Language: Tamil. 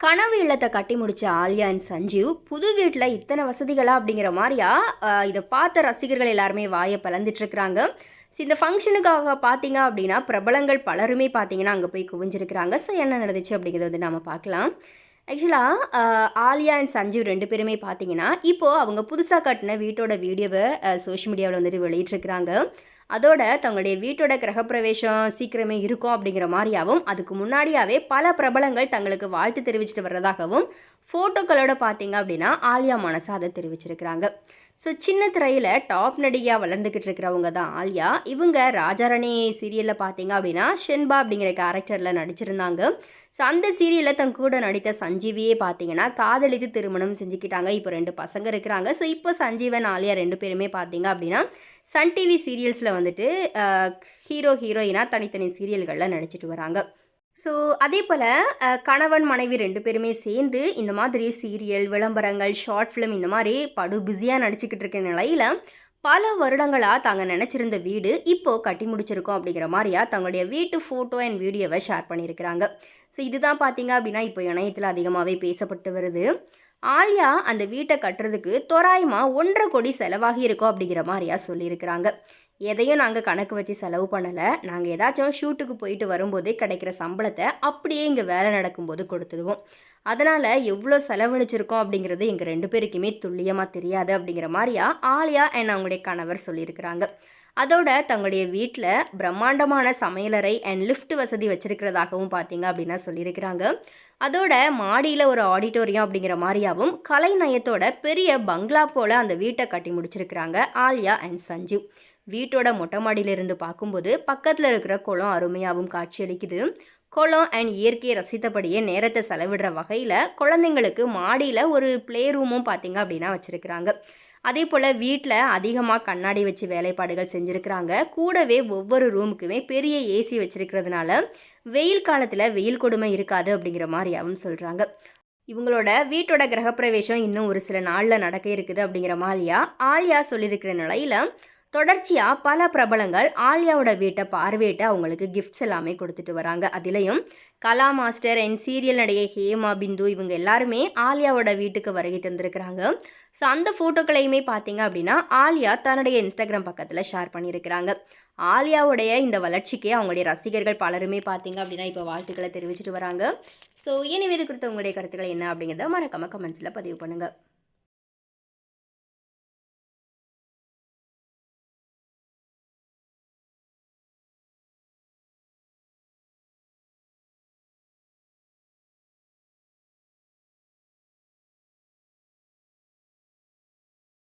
கனவு இல்லத்தை கட்டி முடித்த ஆலியா அண்ட் சஞ்சீவ் புது வீட்டில் இத்தனை வசதிகளா அப்படிங்கிற மாதிரியா இதை பார்த்த ரசிகர்கள் எல்லாருமே வாயை பலந்துட்டுருக்குறாங்க ஸோ இந்த ஃபங்க்ஷனுக்காக பார்த்தீங்க அப்படின்னா பிரபலங்கள் பலருமே பார்த்தீங்கன்னா அங்கே போய் குவிஞ்சிருக்கிறாங்க. ஸோ என்ன நடந்துச்சு அப்படிங்கிறத வந்து நம்ம பார்க்கலாம். ஆக்சுவலாக ஆலியா அண்ட் சஞ்சீவ் ரெண்டு பேருமே பார்த்தீங்கன்னா இப்போது அவங்க புதுசாக கட்டின வீட்டோட வீடியோவை சோஷியல் மீடியாவில் வந்துட்டு வெளியிட்டிருக்கிறாங்க. அதோட தங்களுடைய வீட்டோட கிரகப்பிரவேசம் சீக்கிரமே இருக்கும் அப்படிங்கிற மாதிரியாகவும் அதுக்கு முன்னாடியாவே பல பிரபலங்கள் தங்களுக்கு வாழ்த்து தெரிவிச்சிட்டு வர்றதாகவும் ஃபோட்டோக்களோட பார்த்தீங்க அப்படின்னா ஆலியா மனசா அதை தெரிவிச்சிருக்கிறாங்க. ஸோ சின்ன திரையில் டாப் நடிகையாக வளர்ந்துக்கிட்டு இருக்கிறவங்க தான் ஆலியா. இவங்க ராஜாராணி சீரியலில் பார்த்தீங்க அப்படின்னா ஷென்பா அப்படிங்கிற கேரக்டரில் நடிச்சிருந்தாங்க. ஸோ அந்த சீரியலில் தன் கூட நடித்த சஞ்சீவியே பார்த்தீங்கன்னா காதலித்து திருமணம் செஞ்சுக்கிட்டாங்க. இப்போ ரெண்டு பசங்க இருக்கிறாங்க. ஸோ இப்போ சஞ்சீவன் ஆலியா ரெண்டு பேருமே பார்த்தீங்க அப்படின்னா சன் டிவி சீரியல்ஸில் வந்துட்டு ஹீரோ ஹீரோயினாக தனித்தனி சீரியல்களில் நடிச்சிட்டு வராங்க. ஸோ அதே போல் கணவன் மனைவி ரெண்டு பேருமே சேர்ந்து இந்த மாதிரி சீரியல் விளம்பரங்கள் ஷார்ட் ஃபிலிம் இந்த மாதிரி படு பிஸியாக நடிச்சுக்கிட்டு இருக்க நிலையில் பல வருடங்களாக தாங்க நினச்சிருந்த வீடு இப்போது கட்டி முடிச்சிருக்கோம் அப்படிங்கிற மாதிரியா தங்களுடைய வீட்டு ஃபோட்டோ அண்ட் வீடியோவை ஷேர் பண்ணியிருக்கிறாங்க. ஸோ இதுதான் பார்த்தீங்க அப்படின்னா இப்போ இணையத்தில் அதிகமாகவே பேசப்பட்டு வருது. ஆலியா அந்த வீட்டை கட்டுறதுக்கு தோராயமாக ஒன்றரை கோடி செலவாகி இருக்கும் அப்படிங்கிற மாதிரியா சொல்லியிருக்கிறாங்க. எதையும் நாங்கள் கணக்கு வச்சு செலவு பண்ணலை. நாங்கள் ஏதாச்சும் ஷூட்டுக்கு போயிட்டு வரும்போதே கிடைக்கிற சம்பளத்தை அப்படியே இங்கே வேலை நடக்கும்போது கொடுத்துடுவோம். அதனால் எவ்வளோ செலவழிச்சிருக்கோம் அப்படிங்கிறது எங்கள் ரெண்டு பேருக்குமே துல்லியமாக தெரியாது அப்படிங்கிற மாதிரியா ஆலியா அண்ட் அவங்களுடைய கணவர் சொல்லியிருக்கிறாங்க. அதோட தங்களுடைய வீட்டில் பிரம்மாண்டமான சமையலறை அண்ட் லிஃப்ட் வசதி வச்சிருக்கிறதாகவும் பார்த்தீங்க அப்படின்னா சொல்லியிருக்கிறாங்க. அதோட மாடியில் ஒரு ஆடிட்டோரியம் அப்படிங்கிற மாதிரியாவும் கலைநயத்தோட பெரிய பங்களா போல் அந்த வீட்டை கட்டி முடிச்சிருக்கிறாங்க ஆலியா அண்ட் சஞ்சீவ். வீட்டோட மொட்டை மாடியிலிருந்து பார்க்கும்போது பக்கத்தில் இருக்கிற குளம் அருமையாகவும் காட்சியளிக்குது. குளம் அண்ட் இயற்கையை ரசித்தபடியே நேரத்தை செலவிடுற வகையில் குழந்தைங்களுக்கு மாடியில் ஒரு ப்ளே ரூமும் பார்த்தீங்க அப்படின்னா வச்சுருக்கிறாங்க. அதே போல் வீட்டில் அதிகமாக கண்ணாடி வச்சு வேலைப்பாடுகள் செஞ்சுருக்கிறாங்க. கூடவே ஒவ்வொரு ரூமுக்குமே பெரிய ஏசி வச்சுருக்கிறதுனால வெயில் காலத்தில் வெயில் கொடுமை இருக்காது அப்படிங்கிற மாதிரியாகவும் சொல்கிறாங்க இவங்களோட வீட்டோட கிரகப்பிரவேசம் இன்னும் ஒரு சில நாளில் நடக்க இருக்குது அப்படிங்கிற மாதிரியா ஆலியா சொல்லியிருக்கிற நிலையில் தொடர்ச்சியாக பல பிரபலங்கள் ஆலியாவோட வீட்டை பார்வையிட்டு அவங்களுக்கு கிஃப்ட்ஸ் எல்லாமே கொடுத்துட்டு வராங்க. அதுலேயும் கலா மாஸ்டர் அண்ட் சீரியல் நடிகை ஹேமா பிந்து இவங்க எல்லாருமே ஆலியாவோட வீட்டுக்கு வருகை தந்திருக்கிறாங்க. ஸோ அந்த ஃபோட்டோக்களையுமே பார்த்தீங்க அப்படின்னா ஆலியா தன்னுடைய இன்ஸ்டாகிராம் பக்கத்தில் ஷேர் பண்ணியிருக்கிறாங்க. ஆலியாவுடைய இந்த வளர்ச்சிக்கு அவங்களுடைய ரசிகர்கள் பலருமே பார்த்தீங்க அப்படின்னா இப்போ வாழ்த்துக்களை தெரிவிச்சிட்டு வராங்க. ஸோ எனவே இது குறித்த உங்களுடைய கருத்துக்கள் என்ன அப்படிங்கிறத மறக்காமல் கமெண்ட்ஸில் பதிவு பண்ணுங்கள்